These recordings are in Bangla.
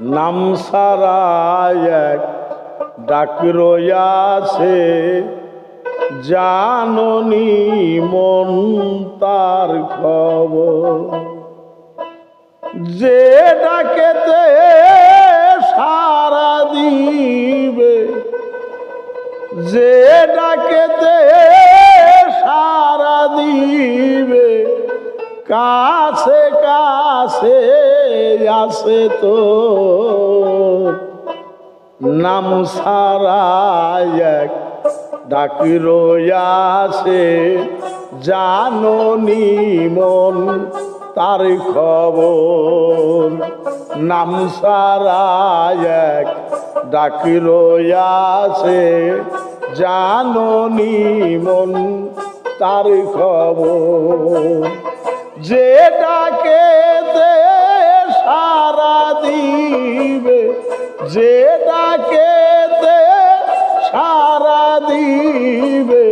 নাম সারা এক ডাক রয়াছে জাননি মন তার খবর। যে ডাকেতে সারা দিবে, যে ডাকেতে সারা দিবে, কাছে কাছে আসে তো। নাম সারা এক ডাকি রয়াছে জাননি মন তার খবর। নাম সারা এক ডাকি জাননি মন তার খবর। যে ডাকেতে সারা দিবে, যে ডাকেতে সারা দিবে,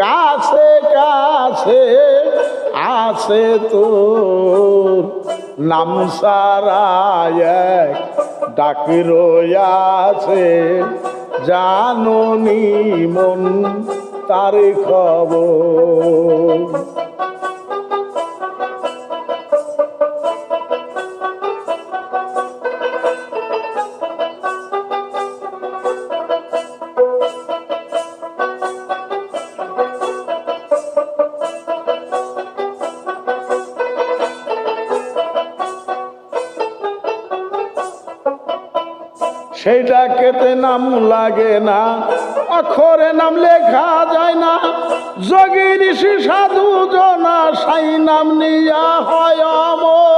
কাছে কাছে আছে তো নাম সারা এক ডাক রয়াছে জাননি মন তার খবর। সেইটা কেতে নাম লাগে না অক্ষরে নাম লেখা যায় না যোগী ঋষি সাধু জনা সাই নাম নিয়া হয় অমর।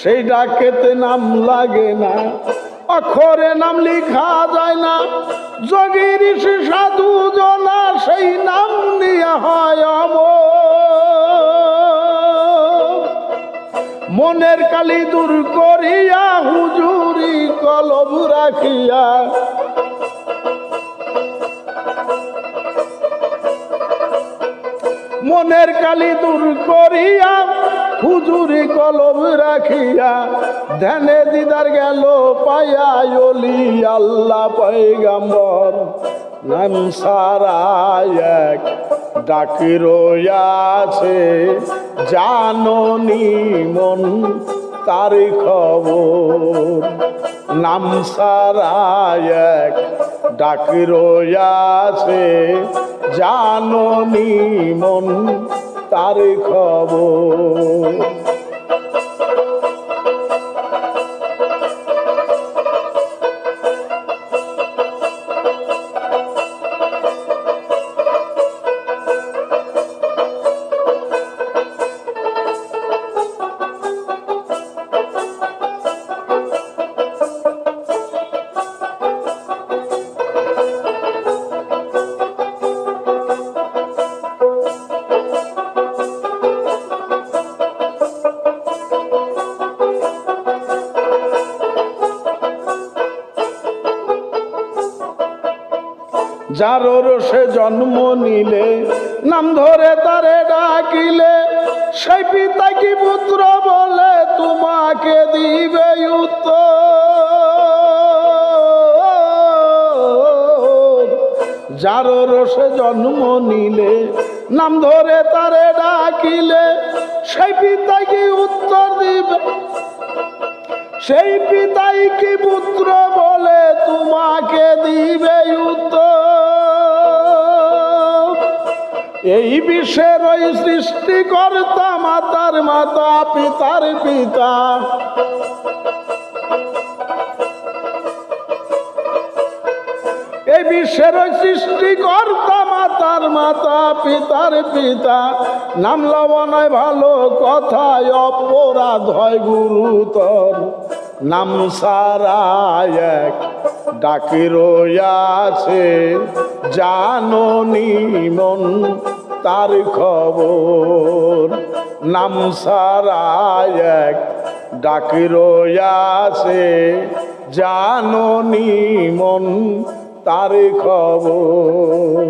সেই ডাকেতে নাম লাগে না অক্ষরে নাম লেখা যায় না যোগী ঋষি সাধু জনা সেই নাম নিয়া হয় অমর। মনের কালি দূর করিয়া হুজুরি কলব রাখিয়া। মনের কালি দূর করিয়া হুজুরি কলব রাখিয়া, ধ্যানে দিদার গেল পায়া অলি আল্লাহ পৈগম্বর নাম সারা এক ডাকি রয়াছে জাননি মন তার খবর। নাম সারা এক ডাকি রয়াছে জাননি মন তার খবর। যার রসে জন্ম নিলে, নাম ধরে তারে ডাকিলে, সেই পিতা কি পুত্র বলে তোমাকে দিবে উত্তর? যার রসে জন্ম নিলে, নাম ধরে তারে ডাকিলে, সেই পিতা কি উত্তর দিবে? সেই পিতাই কি পুত্র বলে তোমাকে দিবে এই বিশ্বের ওই সৃষ্টিকর্তা মাতার মাতা, পিতার পিতা। এই বিশ্বের ওই সৃষ্টিকর্তা মাতার মাতা, পিতার পিতা। নাম লবণয় ভালো কথায়, অপরাধ হয় গুরুতর। নাম সারা এক ডাকি রয়াছে জাননি মন। তার খবর। নাম সারায় এক ডাকি রয়াছে জাননি মন তার খবর।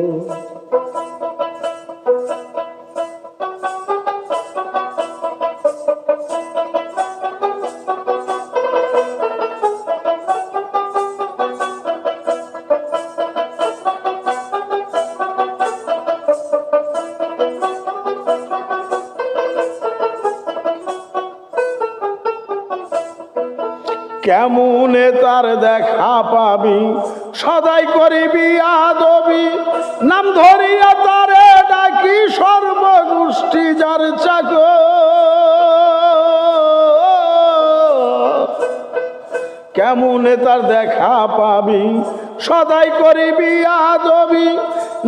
কেমনে তার দেখা পাবি? সদাই করিবি আদবি। নাম ধরিয়া তারে ডাকি সর্বগোষ্ঠী যার চাক। কেমনে তার দেখা পাবি? সদাই করিবি আদবি।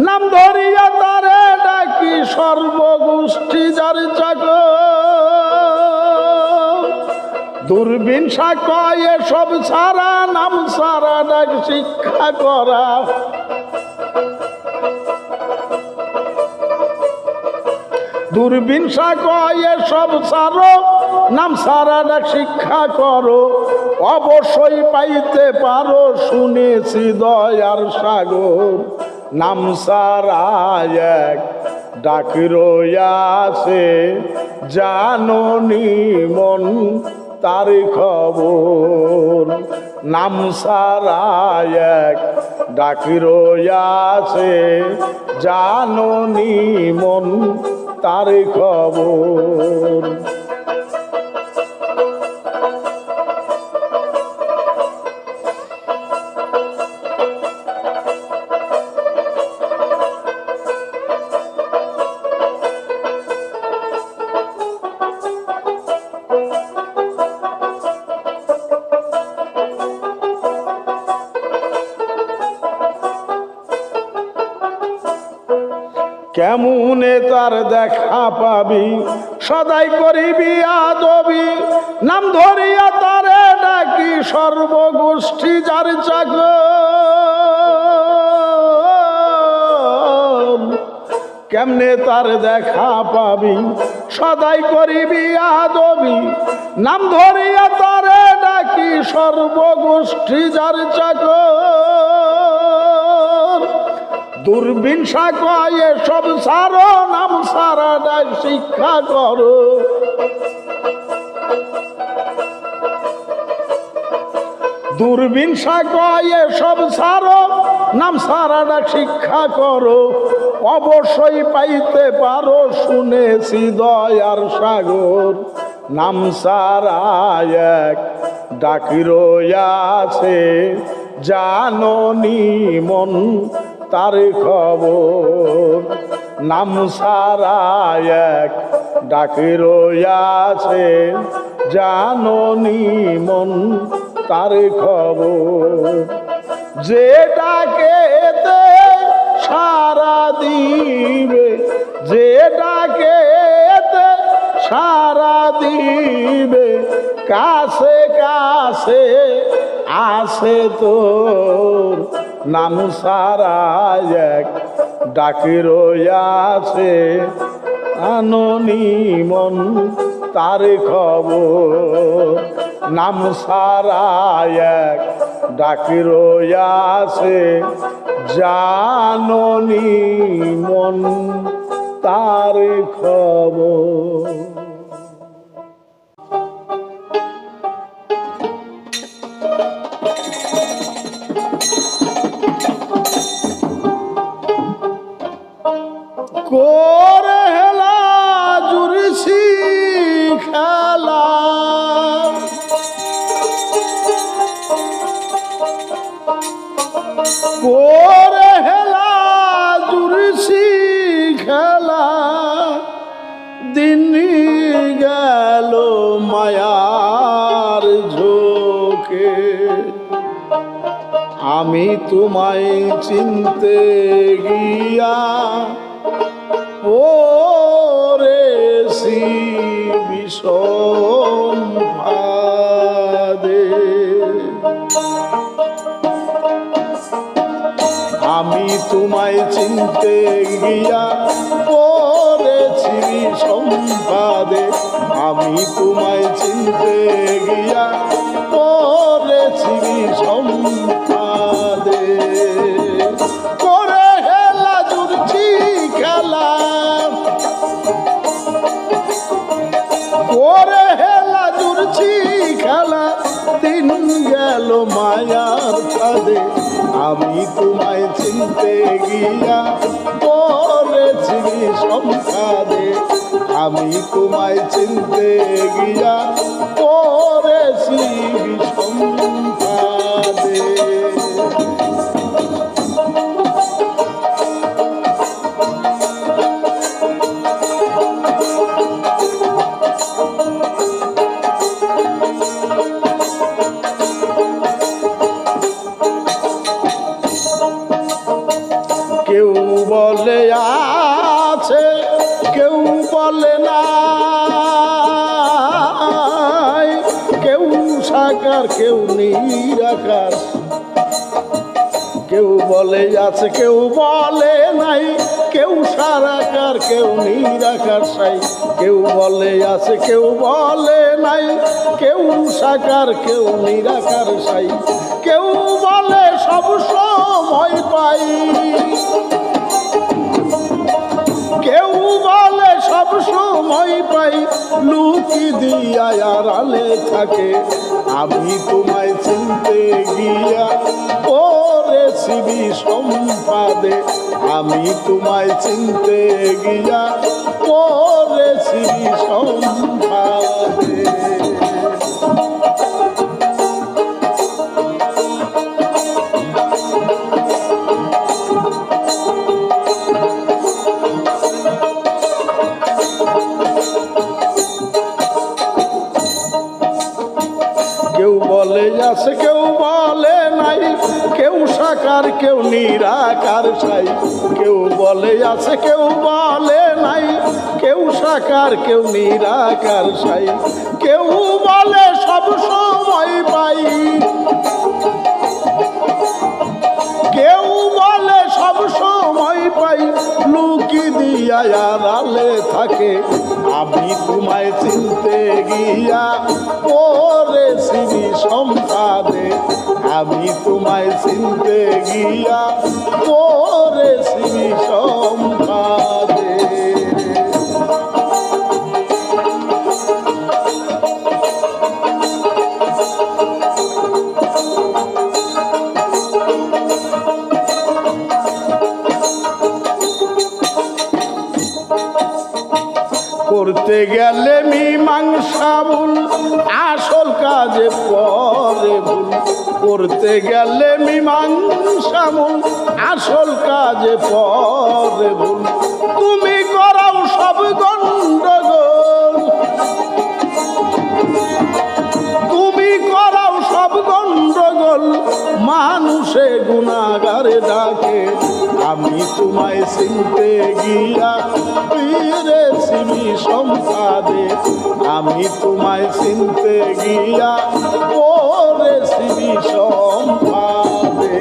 নাম ধরিয়া তারে ডাকি সর্বগোষ্ঠী যার চাক। দূরবীন কয় সব সারা নাম সারা ডাক শিক্ষা করা। দূরবীন কয় সব সারো, নাম সারা ডাক শিক্ষা করো। অবশ্যই পাইতে পারো, শুনেছি দয়ার সাগর। নাম সারা এক ডাক রয়াছে জাননি মন তার খবর। নাম সারায় এক ডাক রয়াছে জাননি মন তার খবর। কেমনে তার দেখা পাবি। সদাই করিবি আদবি, নাম ধরিয়া তারে ডাকি সর্বগোষ্ঠী যার চাক। কেমনে তার দেখা পাবি? সদাই করিবি আদবি, নাম ধরিয়া তারে ডাকি সর্বগোষ্ঠী যার চাকর দূরবীন কয়ে সব সার, নাম সারা ডাক শিক্ষা করো। দূরবীন সব সারো, নাম সারা ডাক শিক্ষা করো। অবশ্যই পাইতে পারো, শুনেছি দয়ার সাগর। নাম সারায় এক ডাকিরো আছে, জাননি মন তার খবর। নাম সারা এক ডাকের আছে জাননি মন তার খবর। যে ডাকেতে সারা দিবে, যে ডাকেতে সারা দিবে, কাছে কাছে আসে তোর নাম সারা এক ডাকের আছে আননি মন তার খবর। নাম সারা এক ডাকের আছে জাননি মন তার খবর। করে হেলা খেলা। করে হেলা খেলা। দিন গেল মায়ার ঝোঁকে। আমি তোমায় চিনতে গিয়া ফাঁদে আমি তোমায় চিনতে গিয়া পড়েছি সম্পাদে আমি তোমায় চিনতে গিয়া পড়েছি সম্পাদে গেল মায়ার ফাঁদে আমি তোমায় চিনতে গিয়া পড়েছি সংসারে। আমি তোমায় চিনতে গিয়া পড়েছি বিষম্পাদে আছে কেউ বলে নাই, কেউ সারাকার কেউ নিরাকার সাই। কেউ বলে আছে, কেউ বলে নাই, কেউ সাকার, কেউ নিরাকার সাই। কেউ বলে সব সময় পাই। কেউ বলে সব সময় পাই, লুকি দিয়া আড়ালে থাকে। আমি তোমায় চিনতে গিয়া ওরে শিবি সম্পাদে আমি তোমায় চিনতে গিয়া পরে সিবি সম্পাদে। কেউ বলে আছে কেউ বলে নাই। কেউ সাকার, কেউ নিরাকার চাই কেউ বলে আছে কেউ বলে নাই। কেউ সাকার, কেউ নিরাকার চাই কেউ বলে সব সময় পাই। কেউ বলে সব সময় পাই। লুকি আড়ালে থাকে, আমি তোমায় চিনতে গিয়া পরে শ্রী সম্পাদে আমি তোমায় চিনতে গিয়া ওরে শ্রী করতে গেলে মীমাংসা ভুল, আসল কাজে পরে ভুল। করতে গেলে মীমাংসা ভুল, আসল কাজে পরে ভুল। তুমি করাও সব গণ্ডগোল তুমি করাও সব গণ্ডগোল মানুষে গুণাগারে ডাকে। আমি তোমায় চিনতে গিয়া পীরে শিবি সম্পাদে আমি তোমায় চিনতে গিয়া ওরে শিবি সম্পাদে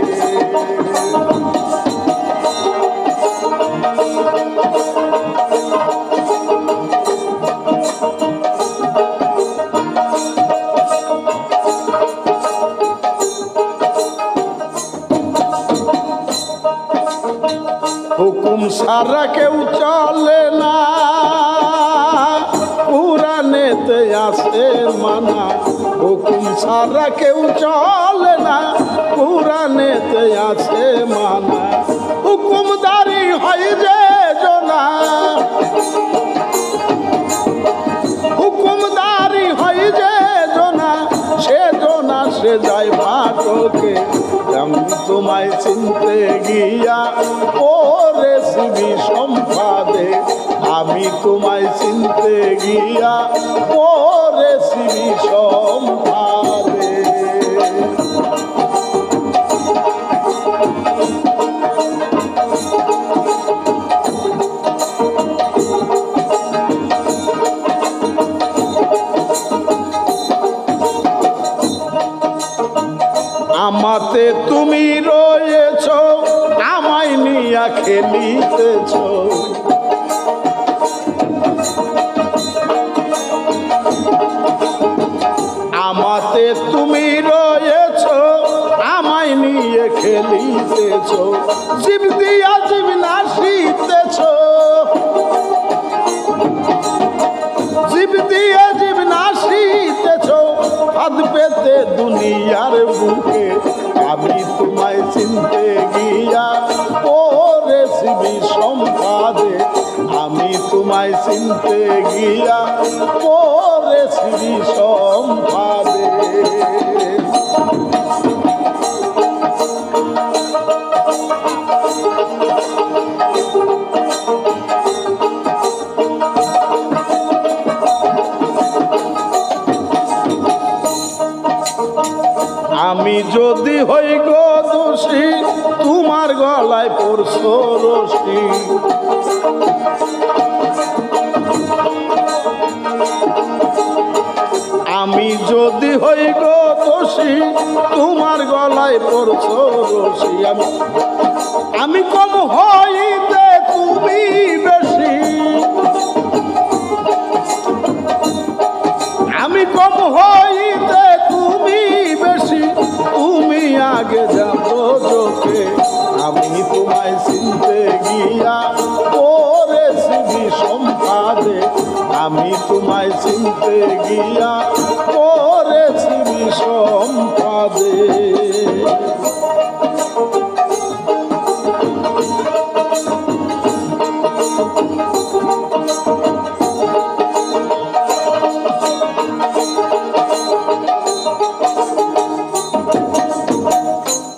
হুকুম সারা কেউ সারা কেউ চলে না। পুরানেতে আসে মানা। হুকুমদারি হয় যে জনা। হুকুমদারি হয় যে জনা। সে জনা, সে যায় আমি তোমায় চিনতে গিয়া রেসিবি সম্পাদে। আমি তোমায় চিনতে গিয়া রেসিবি সম্পাদে। সম্পাদে আমি তোমায় চিনতে গিয়া পড়েছি সম্পাদে আমি যদি হই গো রশি আমি যদি হই গো দোষী, তোমার গলায় পড়ছো রশি আমি। আমি কম হইতে তুমি বেশি। আমি কম হইতে তুমি বেশি, তুমি আগে যাব চোখে। চিনতে গিয়া পড়েছি সম্পাদে আমি তোমায় চিনতে গিয়া পড়েছি সম্পাদে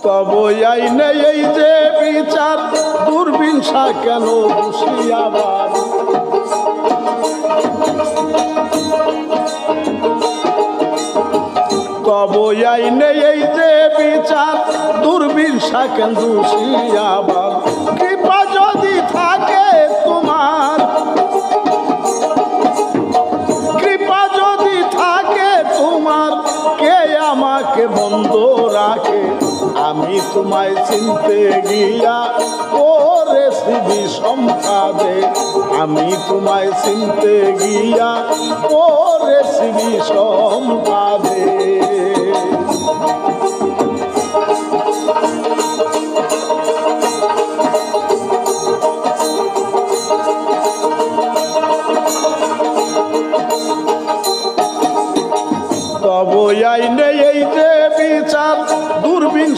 তব আইনে এই যে বিচার দুর্বিংসা কেন খুশি আবার তব নেই এই যে বিচার দুর্বিংসা কেন আবার কৃপা যদি তোমায় চিনতে গিয়া ও রেসিপি সম্পাদে আমি তোমায় চিনতে গিয়া ও রেসিপি সম্পাদে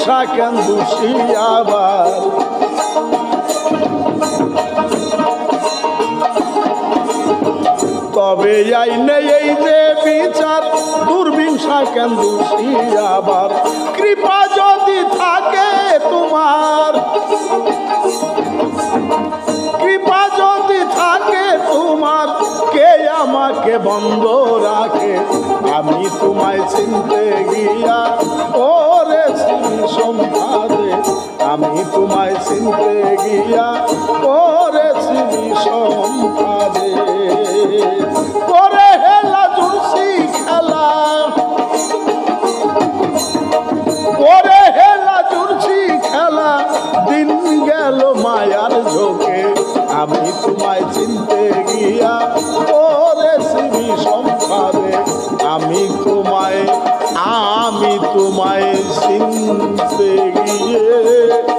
দোষী আবার? তবে আইনে এই যে বিচার দুর্বিংসা কেন দোষী আবার? কৃপা যদি থাকে তোমার, কৃপা যদি থাকে তোমার, কে আমাকে বন্ধ রাখে? আমি তোমায় চিনতে গিয়া ওরে সম্পাদে আমি তোমায় চিনতে গিয়া ওরে সম্পাদে করে হেলা জুড়ছি খেলা করে হেলা জুড়ছি খেলা দিন গেল মায়ার ঝোঁকে আমি তোমায় চিনতে গিয়া শ্রী সম্পাদে আমি তোমায় আমি তোমায় চিনতে গিয়ে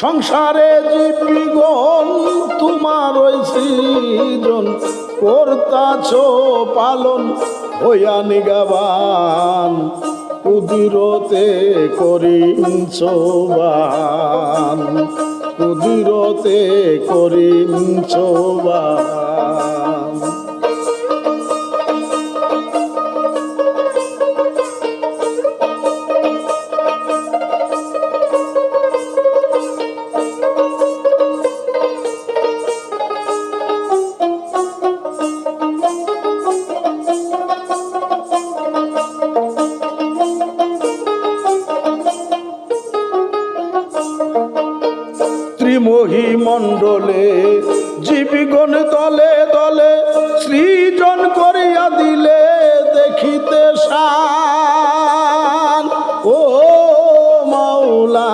সংসারে জীবিগণ তোমার ওই সৃজন করতাছ পালন হইয়া নিগাবান কুদিরতে করিঞ্চ বান কুদিরতে করিঞ্চ বান। ত্রিমহিমণ্ডলে জীবিগণ দলে দলে সৃজন করিয়া দিলে দেখিতে শান ও মাওলা,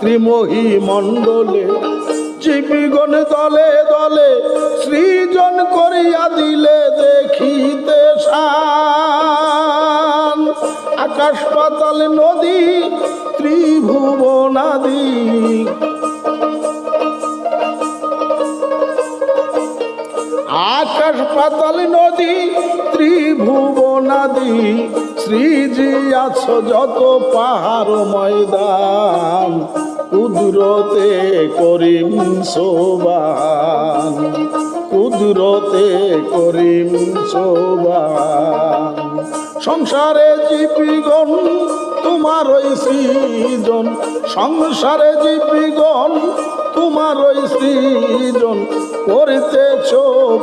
ত্রিমহিমণ্ডলে জীবিগণ দলে দলে সৃজন করিয়া দিলে দেখিতে শান আকাশ পাতাল নদী, ত্রিভুবনাদি আকাশ পাতাল নদী, ত্রিভুবনাদি শ্রীজি আছো যত পাহাড় ময়দান, কুদরতে করিম সোবান কুদরতে করিম সোবান সংসারে জীবিগণ তোমার ওই সৃজন, সংসারে জীবিগণ, তোমার ওই সৃজন করিতেছ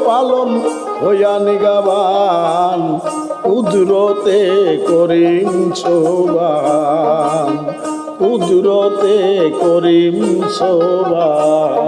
পালন, হইয়া নিগাবান কুদরতে করিম সোবান কুদরতে করিম সোবান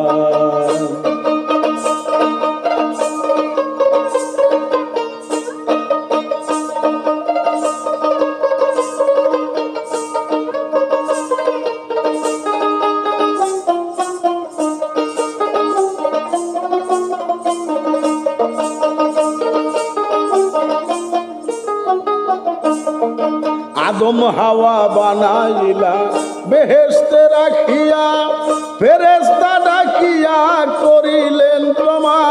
আদম হাওয়া বানাইলা বেহেস্তে রাখিয়া ফেরেস্তা ডাকিয়া করিলেন প্রমাণ।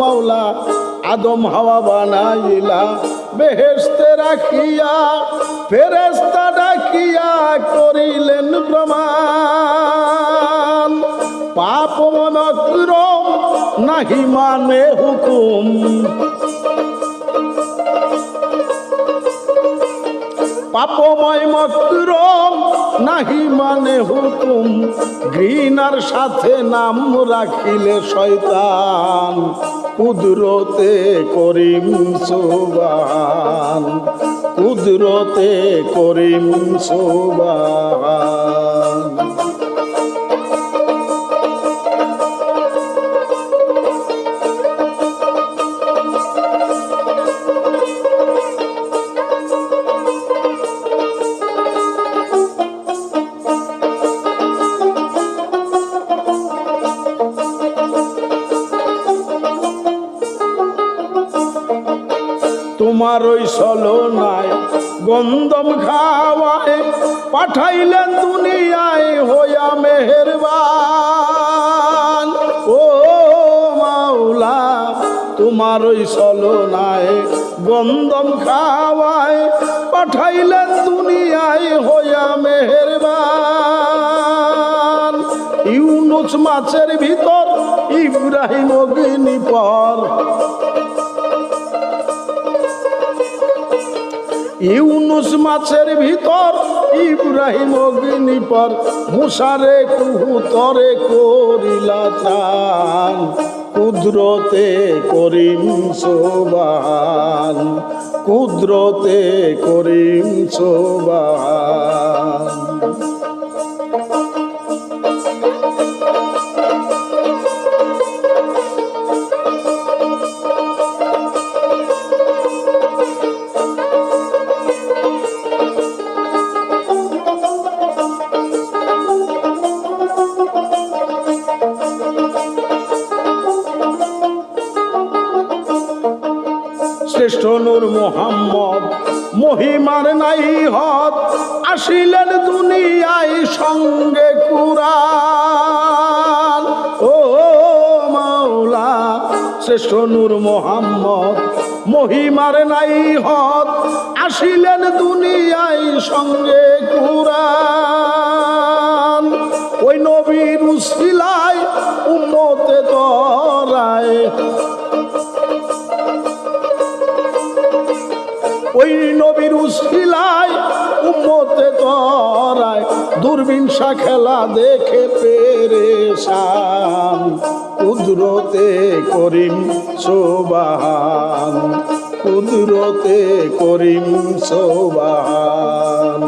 মাওলা, আদম হাওয়া বানাইলা বেহেস্তে রাখিয়া ফেরেস্তা ডাকিয়া করিলেন প্রমাণ। পাপ মনক্রম নাহি মানে হুকুম। পাপময় মক্রম নাহি মানে হুকুম। ঘৃণার সাথে নাম রাখিলে শয়তান, কুদরতে করিম সোবান। কুদরতে করিম সোবান। নাই গন্ধম খাওয়ায় পাঠাইলেন দুনিয়ায় হইয়া মেহেরবান। ও মাওলা, তোমার ওই নাই গন্ধম খাওয়ায় পাঠাইলেন দুনিয়ায় হইয়া মেহেরবান। ইউনুস মাছের ভিতর ইব্রাহিম অগ্নি ইউনুস মাছের ভিতর, ইব্রাহিম অগ্নিপর, মুসারে কুহুতরে করিলা ত্রাণ কুদরতে করিম সোবান কুদ্রতে করিম সোবান মোহাম্মদ মহিমার নাই হত আসিলেন দুনিয়ায় সঙ্গে কুরান ও মাওলা, শ্রেষ্ঠ নূর মোহাম্মদ, মহিমার নাই হত আসিলেন দুনিয়ায় সঙ্গে কুরান ওই নবীর উসিলায় উম্মতে তরায় তরায় দূরবিনসা খেলা দেখে পেরেশান। কুদরতে করিম সোবাহান কুদরতে করিম সোবাহান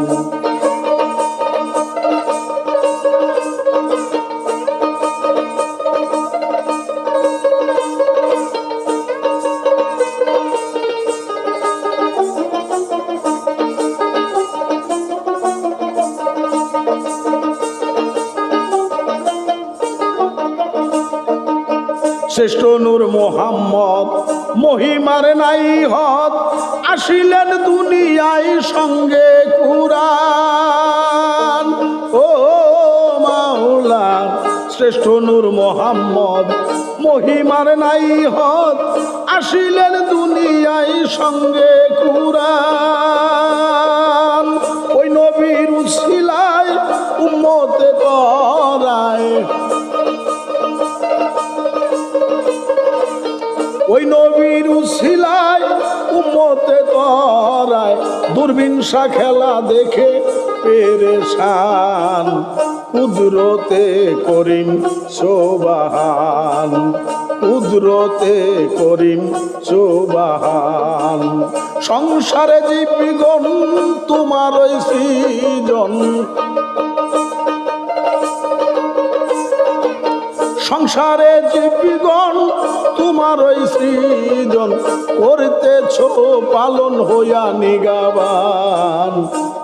শ্রেষ্ঠ নূর মোহাম্মদ, মহিমার নাই হত আসিলেন দুনিয়ায় সঙ্গে কুরান ও মাওলা, শ্রেষ্ঠ নূর মোহাম্মদ, মহিমার নাই হত আসিলেন দুনিয়ায় সঙ্গে কুরান দুর্বিংসা খেলা দেখে পেরেশান কুদরতে করিম সোবাহান কুদরতে করিম সোবাহান সংসারে জীবিগণ তোমার ওই সৃজন সংসারে জীবিগণ তোমার ওই সৃজন করতেছ, পালন হইয়া নিগাবান,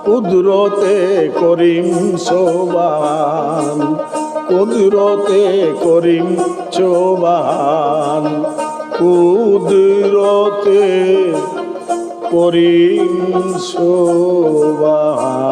কুদরতে করিম সোবান কুদরতে করিম চোবান কুদরতে করিম সোবান